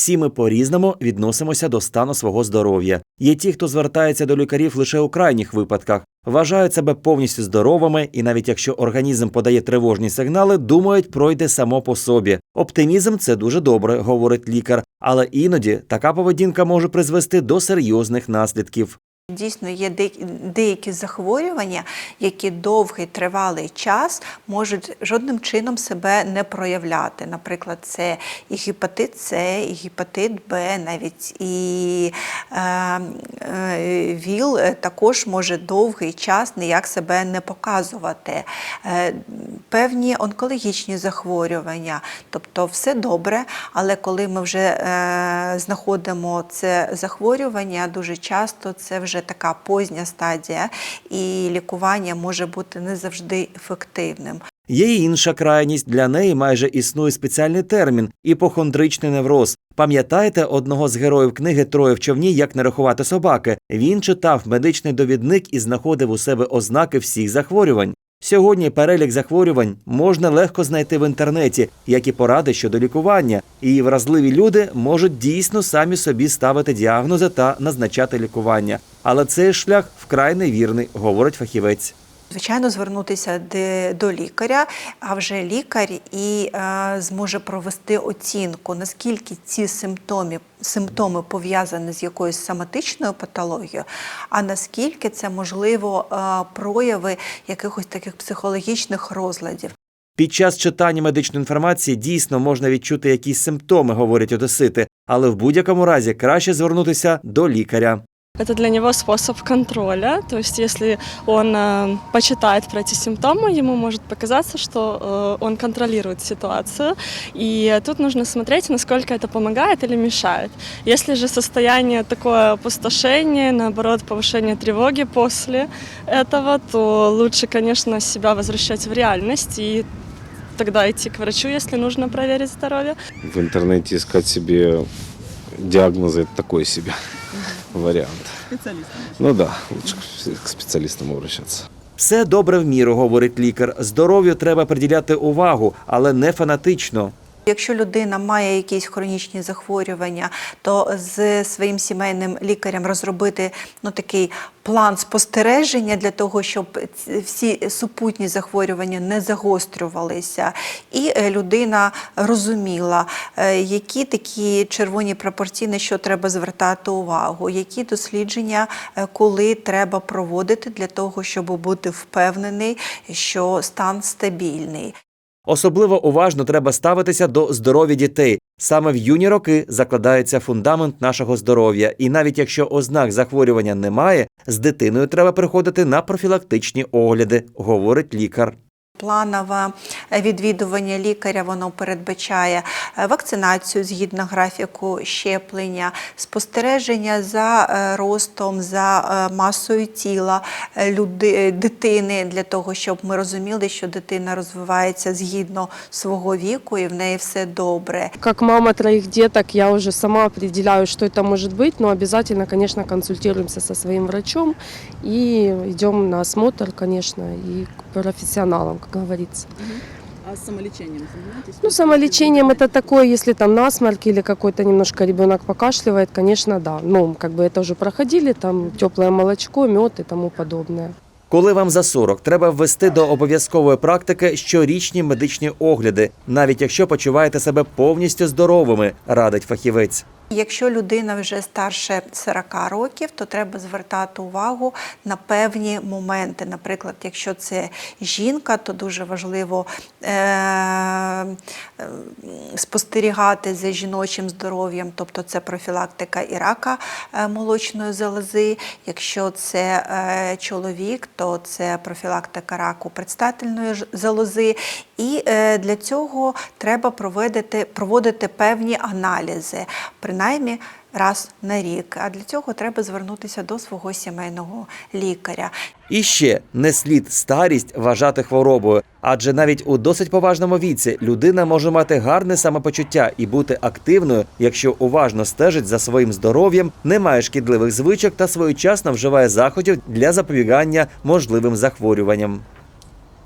Всі ми по-різному відносимося до стану свого здоров'я. Є ті, хто звертається до лікарів лише у крайніх випадках, вважають себе повністю здоровими, і навіть якщо організм подає тривожні сигнали, думають, пройде само по собі. Оптимізм це дуже добре, говорить лікар, але іноді така поведінка може призвести до серйозних наслідків. Дійсно, є деякі захворювання, які довгий тривалий час можуть жодним чином себе не проявляти. Наприклад, це і гепатит С, і гепатит Б, навіть і е, е, ВІЛ також може довгий час ніяк себе не показувати. Е, певні онкологічні захворювання, тобто все добре, але коли ми вже е, знаходимо це захворювання, дуже часто це вже така позня стадія, і лікування може бути не завжди ефективним. Є й інша крайність. Для неї майже існує спеціальний термін іпохондричний невроз. Пам'ятаєте одного з героїв книги Троє в човні, як не рахувати собаки. Він читав медичний довідник і знаходив у себе ознаки всіх захворювань. Сьогодні перелік захворювань можна легко знайти в інтернеті, як і поради щодо лікування. І вразливі люди можуть дійсно самі собі ставити діагнози та назначати лікування. Але цей шлях вкрай невірний, говорить фахівець. Звичайно, звернутися до лікаря, а вже лікар і е, зможе провести оцінку, наскільки ці симптоми, симптоми пов'язані з якоюсь соматичною патологією, а наскільки це можливо е, прояви якихось таких психологічних розладів. Під час читання медичної інформації дійсно можна відчути якісь симптоми, говорять одесити, але в будь-якому разі краще звернутися до лікаря. Это для него способ контроля. То есть, если он э, почитает про эти симптомы, ему может показаться, что э, он контролирует ситуацию. И тут нужно смотреть, насколько это помогает или мешает. Если же состояние такое опустошение, наоборот, повышение тревоги после этого, то лучше, конечно, себя возвращать в реальность и тогда идти к врачу, если нужно проверить здоровье. в интернете искать себе диагнозы это такой себе вариант. Ну да, лучше к спеціалістам обращаться. Все добре в міру, говорить лікар. Здоров'ю треба приділяти увагу, але не фанатично. Якщо людина має якісь хронічні захворювання, то з своїм сімейним лікарем розробити ну, такий план спостереження для того, щоб всі супутні захворювання не загострювалися, і е, людина розуміла, е, які такі червоні прапорці, на що треба звертати увагу, які дослідження, е, коли треба проводити для того, щоб бути впевнений, що стан стабільний. Особливо уважно треба ставитися до здоров'я дітей. Саме в юні роки закладається фундамент нашого здоров'я, і навіть якщо ознак захворювання немає, з дитиною треба приходити на профілактичні огляди, говорить лікар. Планове відвідування лікаря воно передбачає е, вакцинацію згідно графіку щеплення, спостереження за е, ростом, за е, масою тіла люди, дитини для того, щоб ми розуміли, що дитина розвивається згідно свого віку і в неї все добре. Как мама троих деток, я уже сама определяю, что это может быть, но обязательно, конечно, консультируемся со своим врачом и идем на осмотр, конечно, и к профессионалам, как говорится. А с самолечением занимаетесь? Ну, самолечением это такое, если там насморк или какой-то немножко ребенок покашливает, конечно, да. Ну, как бы это уже проходили, там теплое молочко, мед и тому подобное. Коли вам за 40, треба ввести до обов'язкової практики щорічні медичні огляди, навіть якщо почуваєте себе повністю здоровими, радить фахівець. Якщо людина вже старше 40 років, то треба звертати увагу на певні моменти. Наприклад, якщо це жінка, то дуже важливо е- е- спостерігати за жіночим здоров'ям, тобто це профілактика і рака е, молочної залози. Якщо це е, чоловік, то це профілактика раку предстательної залози. І е, для цього треба проводити, проводити певні аналізи, принаймні раз на рік. А для цього треба звернутися до свого сімейного лікаря. І ще не слід старість вважати хворобою, адже навіть у досить поважному віці людина може мати гарне самопочуття і бути активною, якщо уважно стежить за своїм здоров'ям, не має шкідливих звичок та своєчасно вживає заходів для запобігання можливим захворюванням.